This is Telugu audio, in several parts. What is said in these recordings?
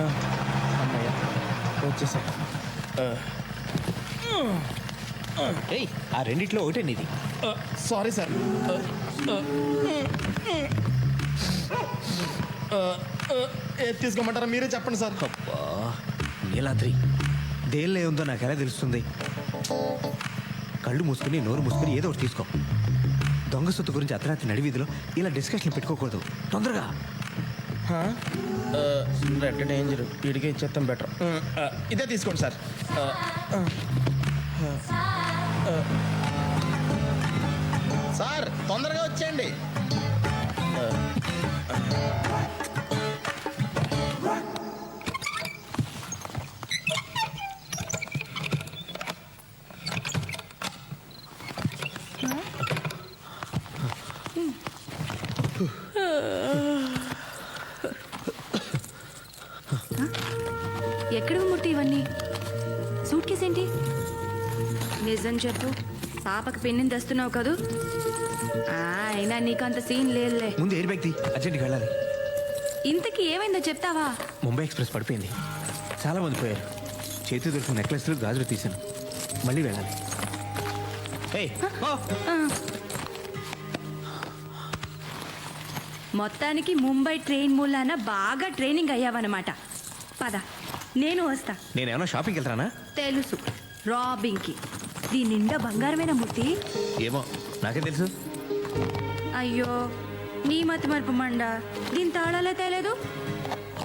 అమ్మయ్య వచ్చేసా ఏయ్ ఆ రెండిట్లో ఒకటే నీది. Sorry sir. ఏది తీసుకోమంటారా? మీరే చెప్పండి సార్. అబ్బా నీలాద్రి దేనిలో ఉందో నాకు ఎలా తెలుస్తుంది? కళ్ళు మూసుకుని నోరు మూసుకుని ఏదో ఒకటి తీసుకో. దొంగ సొత్తు గురించి అర్ధరాత్రి నడివీధిలో ఇలా డిస్కషన్ పెట్టుకోకూడదు. తొందరగా. రెడ్ డేంజర్ వీడికి ఇచ్చేస్తాం బెటర్. ఇదే తీసుకోండి సార్. సార్ తొందరగా వచ్చేయండి. సూట్ కేసు ఏంటి? నిజం చెప్పు. పాపకి పెన్నిని తెస్తున్నావు కదూ? అయినా నీకు అంత సీన్ లేదులే. ముందు ఎయిర్ బ్యాగ్ తీ అర్జెంట్గా వెళ్ళాలి. ఇంతకీ ఏమైందో చెప్తావా? ముంబై ఎక్స్ప్రెస్ పడిపోయింది. చాలా మంది పోయారు. చేతి దొరికిన నెక్లెస్లు గాజులు తీశాను. మళ్ళీ వెళ్ళాలి. మొత్తానికి ముంబై ట్రైన్ మూలాన బాగా ట్రైనింగ్ అయ్యావన్నమాట. పద. నేను వస్తా. నేనేమన్నా షాపింగ్కి వెళ్తానా? తెలుసు. రాబింగ్కి దీని నిండా బంగారమైన మూర్తి. ఏమో నాకేం తెలుసు. అయ్యో నీ మతి మరపు మండ. దీని తాళాలే తేలేదు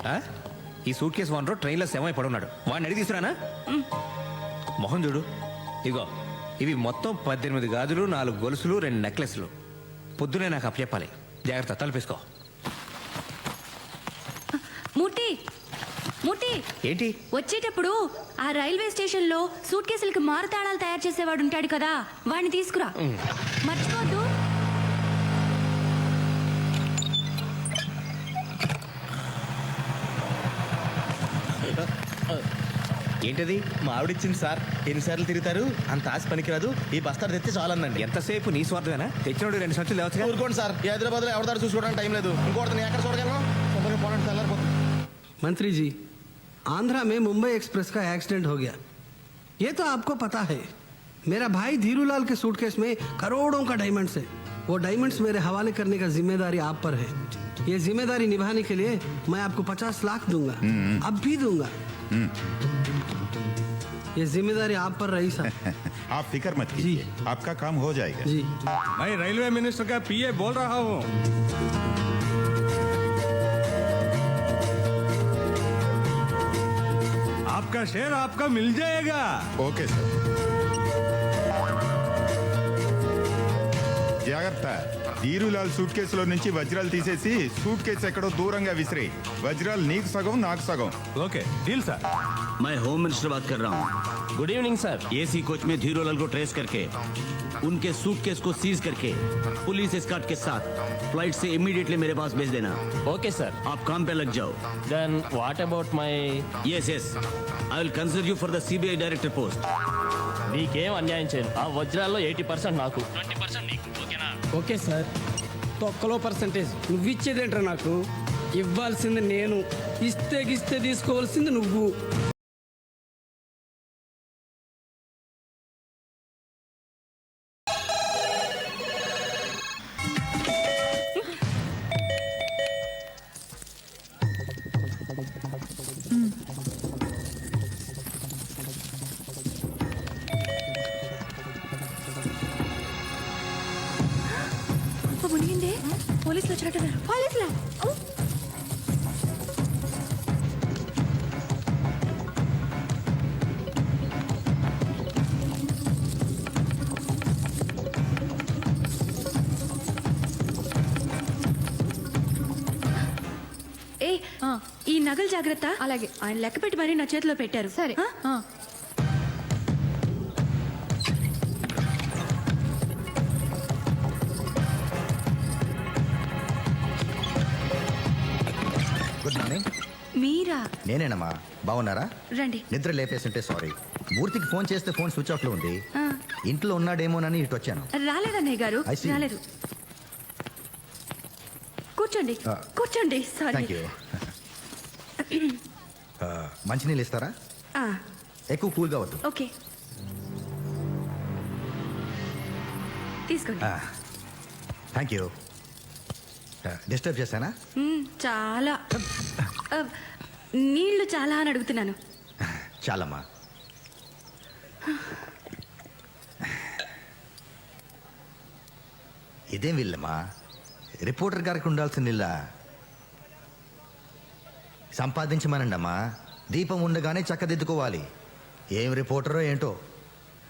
ఆ? ఈ సూట్ కేసు వనరు ట్రైన్లో సెమై పడున్నాడు వాడిని అడిగి తీసుకురానా? మొహం చూడు. ఇగో ఇవి మొత్తం పద్దెనిమిది గాజులు నాలుగు గొలుసులు రెండు నెక్లెస్లు. పొద్దునే నాకు అప్పచెప్పాలి. జాగ్రత్త తలపేసుకో మూర్తి మూర్తి ఏంటి? వచ్చేటప్పుడు ఆ రైల్వే స్టేషన్లో సూట్ కేసులకి మారుతాళాలు తయారు చేసేవాడు ఉంటాడు కదా? వాడిని తీసుకురా. మర్చిపోద్దు ఏంటది? మా ఆవిడిచ్చింది సార్. ఎన్నిసార్లు తిరుగుతారు? అంత ఆశ పనికిరాదు. ఈ బస్తాడు తెచ్చి చాలందండి. ఎంతసేపు నీ స్వార్థమేనా? తెచ్చినోడు రెండు సంచులు లేవచ్చు ఊరుకోండి సార్. హైదరాబాద్లో ఎవరిదారు చూసుకోవడానికి టైం లేదు. ఇంకోటి ఎక్కడ చూడగలను? మంత్రిజీ आंध्रा में मुंबई एक्सप्रेस का एक्सीडेंट हो गया। ये तो आपको पता है। मेरा भाई धीरूलाल के सूटकेस में करोड़ों का डायमंड्स है। वो डायमंड्स मेरे हवाले करने का ज़िम्मेदारी आप पर है। ये ज़िम्मेदारी निभाने के लिए मैं आपको पचास लाख दूँगा। अब भी दूँगा। ये ज़िम्मेदारी आप पर रही साहब आप फ़िक्र मत कीजिए। आपका काम हो जाएगा। जी। मैं रेलवे मिनिस्टर का पीए बोल रहा हूँ। आपका शेयर आपका मिल जाएगा ఓకే సార్ జాగ్రత్త ధీరులాల్ సూట్ కేసులో నుంచి వజ్రాలు తీసేసి సూట్ కేసు ఎక్కడో దూరంగా విసిరి వజ్రాలు నీకు సగం నాకు సగం ओके डील सर मैं होम मिनिस्टर बात कर रहा हूँ good evening sir AC coach में धीरोलाल को ट्रेस करके उनके सूटकेस को सीज करके पुलिस escort के साथ फ्लाइट से इमीडिएटली मेरे पास भेज देना ఓకే సార్ आप काम पे लग जाओ then what about my yes yes I will consider you for the CBI director post నీకేం అన్యాయం చేయను ఆ వజ్రాల్లో ఎయిటీ పర్సెంట్ నాకు ఓకే సార్ తొక్కలో పర్సంటేజ్ నువ్వు ఇచ్చేదేంట్రా నాకు ఇవ్వాల్సింది నేను ఇస్తే గిస్తే తీసుకోవాల్సింది నువ్వు మునిగిందే. పోలీసులు వచ్చినట్టున్నారు పోలీసులా? నగలు జాగ్రత్త. అలాగే. ఆయన లెక్క పెట్టి మరీ నా చేతిలో పెట్టారు. సరే. గుడ్ మార్నింగ్ మీరా? నేనేనమ్మా. బాగున్నారా? రండి. నిద్ర లేపేస్తుంటే సారీ. మూర్తికి ఫోన్ చేస్తే ఫోన్ స్విచ్ ఆఫ్లో ఉంది. ఆ, ఇంట్లో ఉన్నాడేమోనని ఇటు వచ్చాను. రాలేదన్నయ్య గారు. I see. రాలేదు. కూర్చోండి. కూర్చోండి. సారీ థ్యాంక్ యూ మంచినీళ్ళు ఇస్తారా? ఎక్కువ కూల్గా వద్దు. ఓకే. తీసుకోండి. థ్యాంక్ యూ డిస్టర్బ్ చేశానా? మ్మ్, చాలా. ఆ, నీళ్ళు చాలా అని అడుగుతున్నాను. చాలమ్మా. ఇదేం వీళ్ళమ్మా? రిపోర్టర్ గారికి ఉండాల్సిన ఇల్లా సంపాదించమనండమ్మా. దీపం ఉండగానే చక్కదిద్దుకోవాలి. ఏం రిపోర్టరో ఏంటో.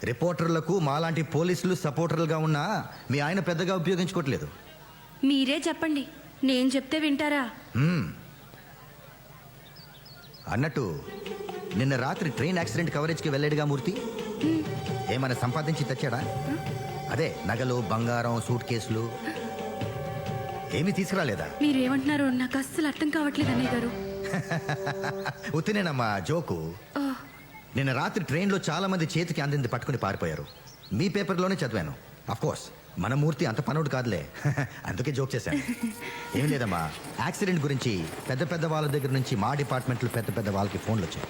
రిపోర్టర్లకు మాలాంటి పోలీసులు సపోర్టర్లుగా ఉన్నా మీ ఆయన పెద్దగా ఉపయోగించుకోవట్లేదు. మీరే చెప్పండి. నేను చెప్తే వింటారా. అన్నట్టు నిన్న రాత్రి ట్రైన్ యాక్సిడెంట్ కవరేజ్కి వెళ్ళాడుగా మూర్తి? ఏమైనా సంపాదించి తెచ్చాడా? అదే నగలు బంగారం సూట్ కేసులు. ఏమీ తీసుకురాలేదా? మీరేమంటున్నారో నాకు అస్సలు అర్థం కావట్లేదు అన్నయ్య గారు. ఉత్తినేనమ్మా జోకు. నిన్న రాత్రి ట్రైన్లో చాలా మంది చేతికి అందింది పట్టుకుని పారిపోయారు. మీ పేపర్లోనే చదివాను. అఫ్ కోర్స్ మన మూర్తి అంత పనుడు కాదులే. అందుకే జోక్ చేశాను. ఏం లేదమ్మా యాక్సిడెంట్ గురించి పెద్ద పెద్ద వాళ్ళ దగ్గర నుంచి మా డిపార్ట్మెంట్లో పెద్ద పెద్ద వాళ్ళకి ఫోన్లు వచ్చాయి.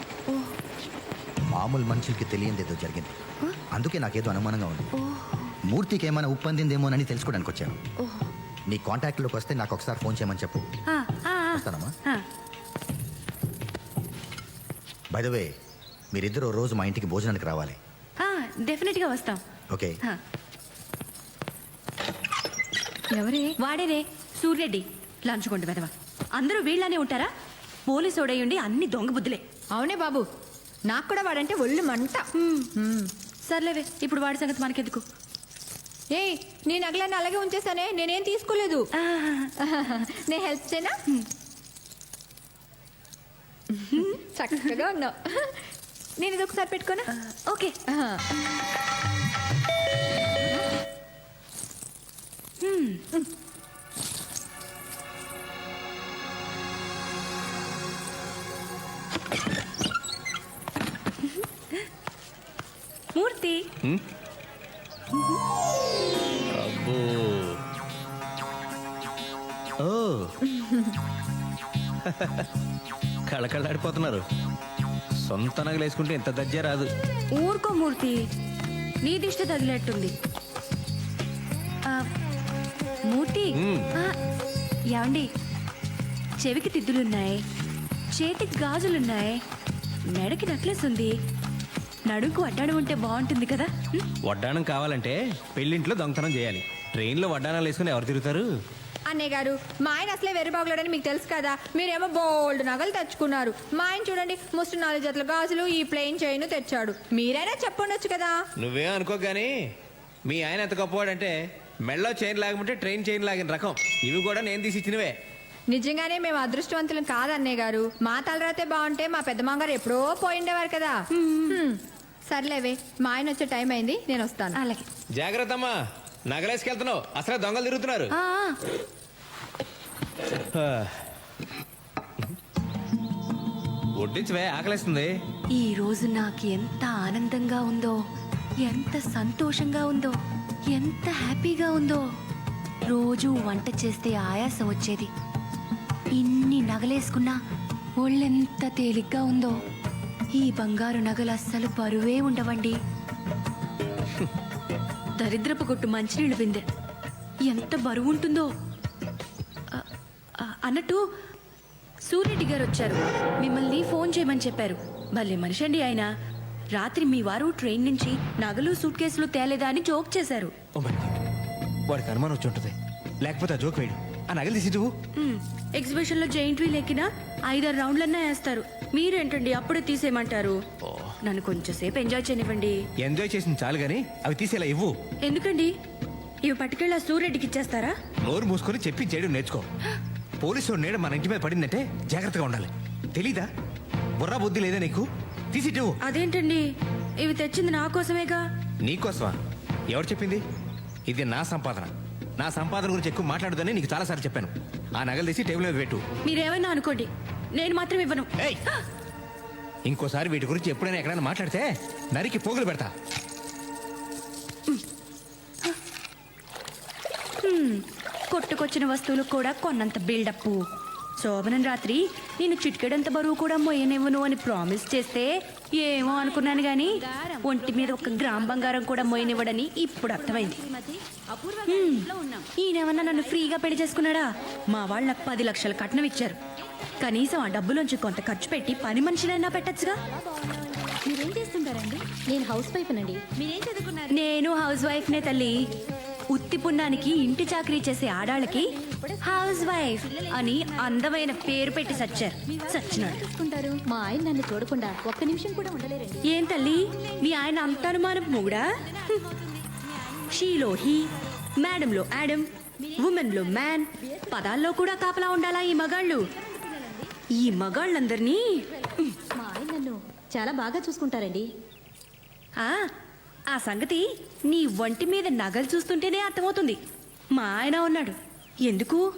మామూలు మనుషులకి తెలియంది ఏదో జరిగింది. అందుకే నాకేదో అనుమానంగా ఉంది. మూర్తికి ఏమైనా ఉప్పందిందేమోనని తెలుసుకోవడానికి వచ్చాను. నీ కాంటాక్ట్లోకి వస్తే నాకు ఒకసారి ఫోన్ చేయమని చెప్పు. వస్తానమ్మా. బై ద వే మీరిద్దరు రోజు మా ఇంటికి భోజనానికి రావాలి. ఆ, డెఫినెట్గా వస్తాం. ఓకే. ఎవరే? వాడేరే? సూర్యరెడ్డి. లంచ్ కొండ వెదవ. అందరూ వీళ్ళనే ఉంటారా? పోలీసు ఓడయుండి అన్ని దొంగ బుద్ధులే. అవునే బాబు. నాకు కూడా వాడంటే ఒళ్ళు మంట. సర్లేవే ఇప్పుడు వాడి సంగతి మనకెందుకు? ఏయ్ నీ నగలన్నీ అలాగే ఉంచేసానే నేనేం తీసుకోలేదు. నేను హెల్ప్ చేయనా? చక్కగా ఉన్నావు. నేను ఇది ఒకసారి పెట్టుకోనా? ఓకే. మూర్తి. అబ్బో. ఓ. కళకళలాడిపోతున్నారు. సొంత నగలు వేసుకుంటే ఎంత దజ్జా రాదు. ఊరుకో మూర్తి. నీ దిష్టి తగిలేట్టుంది. ఆ, మూర్తి. మ్మ్. ఆ, ఏమండి? చెవికి తిద్దులున్నాయి. చేతికి గాజులున్నాయి. మెడకి నెక్లెస్ ఉంది. నడుకు అడ్డాడు ఉంటే బాగుంటుంది కదా? మ్? వడ్డాణం కావాలంటే పెళ్ళింట్లో దొంగతనం చేయాలి. ట్రైన్లో వడ్డాణాలు వేసుకుని ఎవరు తిరుగుతారు? అన్నయ్య గారు మా ఆయన అసలే వెర్రి బాగులేడని మీకు తెలుసు కదా మీరేమో బోల్డ్ నగలు తెచ్చుకున్నారు. మా ఆయన చూడండి ముస్టు నాలుగు జతల గాజులు ఈ ప్లెయిన్ చైన్ తెచ్చాడు. మీరైనా చెప్పండొచ్చు కదా? నువ్వేం అనుకో కానీ మీ ఆయన ఎంత గొప్పవాడంటే మెళ్ళో చైన్ లాగమంటే ట్రైన్ చైన్ లాగిన రకం. ఇవి కూడా నేను తీసి ఇచ్చినవే. నిజంగానే మేము అదృష్టవంతులం కాదు అన్నయ్య గారు. మా తలరాతే బాగుంటే మా పెద్ద మామగారు ఎప్పుడో పోయిండేవారు కదా. హ్మ్. సర్లేవే మా ఆయన వచ్చే టైం అయింది నేను వస్తాను. అలాగే. జాగ్రత్త అమ్మా నగలేసుకెళ్తున్నావు. అసలు దొంగలు తిరుగుతున్నారు. ఆ, ఆ. వడ్డించవే ఆకలేస్తుంది. ఈ రోజు నాకు ఎంత ఆనందంగా ఉందో ఎంత సంతోషంగా ఉందో ఎంత హ్యాపీగా ఉందో. రోజు వంట చేస్తే ఆయాసం వచ్చేది. ఇన్ని నగలేసుకున్నా ఒళ్ళెంత తేలిగ్గా ఉందో. ఈ బంగారు నగలు అస్సలు బరువే ఉండవండి. దరిద్రపు కొట్టు మంచినీళ్ళు బిందె. ఎంత బరువు ఉంటుందో. ఆ, ఆ, అన్నట్టు సూర్యరెడ్డి గారు వచ్చారు. మిమ్మల్ని ఫోన్ చేయమని చెప్పారు. భలే మనిషి అండి ఆయన. రాత్రి మీ వారు ట్రైన్ నుంచి నగలు సూట్ కేసులు తేలేదా అని జోక్ చేశారు. Oh my god. వాడికి అనుమానం వచ్చి ఉంటుంది. లేకపోతే ఆ జోక్ వేయడు. ఆ నగలు తీసి నువ్వు ఎగ్జిబిషన్లో జైంట్ వీల్ ఎక్కినా ఐదారు రౌండ్లన్నా వేస్తారు. మీరేంటండి అప్పుడే తీసేయమంటారు? నన్ను కొంచెం సేపు ఎంజాయ్ చేయనివ్వండి. ఎంజాయ్ చేసింది చాలు కానీ అవి తీసేలా ఇవ్వు. ఎందుకండి? ఇవి పట్టుకెళ్ళి ఆ సూర్యరెడ్డికి ఇచ్చేస్తారా? నోరు మూసుకొని చెప్పి చేయడం నేర్చుకో. పోలీసు నీడ మన ఇంటి మీద పడిందంటే జాగ్రత్తగా ఉండాలి. తెలీదా? బుర్రా బుద్ధి లేదా నీకు? తీసిట్టు అదేంటండి? ఇవి తెచ్చింది నా కోసమేగా? నీకోసమా ఎవరు చెప్పింది? ఇది నా సంపాదన. నా సంపాదన గురించి ఎక్కువ మాట్లాడదని నీకు చాలాసార్లు చెప్పాను. ఆ నగలు తీసి టేబుల్ మీద పెట్టు. మీరేమైనా అనుకోండి నేను మాత్రం ఇవ్వను. ఇంకోసారి వీటి గురించి ఎప్పుడైనా ఎక్కడైనా మాట్లాడితే నరికి పోగులు పెడతా. కొట్టుకొచ్చిన వస్తువులు కూడా కొన్నంత బిల్డప్ శోభనం రాత్రి నేను చిటికెడంత బరువు కూడా మోయనివ్వను అని ప్రామిస్ చేస్తే ఏమో అనుకున్నాను గాని ఒంటి మీద ఒక గ్రామ్ బంగారం కూడా మోయనివ్వడని ఇప్పుడు అర్థమైంది. ఈయనేమన్నా నన్ను ఫ్రీగా పెళ్ళి చేసుకున్నాడా? మా వాళ్ళు నాకు పది లక్షల కట్నం ఇచ్చారు. కనీసం ఆ డబ్బులోంచి కొంత ఖర్చు పెట్టి పని మనిషినైనా పెట్టచ్చుగా? మీరేం చేస్తుంటారండి? నేను హౌస్ వైఫ్ నండి. మీరేం చదువుకున్నారు? నేను హౌస్ వైఫ్ నే తల్లి. ఉత్తి పుణ్యానికి ఇంటి చాకరీ చేసే ఆడాళ్ళకి హౌస్ వైఫ్ అని అందమైన పేరు పెట్టి సచ్చారు. సచ్చినాడు. మా ఆయన నన్ను చూడకుండా ఒక్క నిమిషం కూడా ఉండలేరండి. ఏం తల్లి? మీ ఆయన అంత అనుమానం మొగుడా షీలో హీ మేడంలో యాడమ్ ఉమెన్లో మ్యాన్ పదాల్లో కూడా కాపలా ఉండాలా ఈ మగాళ్ళు? ఈ మగాళ్ళందరినీ? మా ఆయన నన్ను చాలా బాగా చూసుకుంటారండి. ఆ, ఆ సంగతి నీ ఒంటి మీద నగలు చూస్తుంటేనే అర్థమవుతుంది. మా ఆయన ఉన్నాడు. ఎందుకు?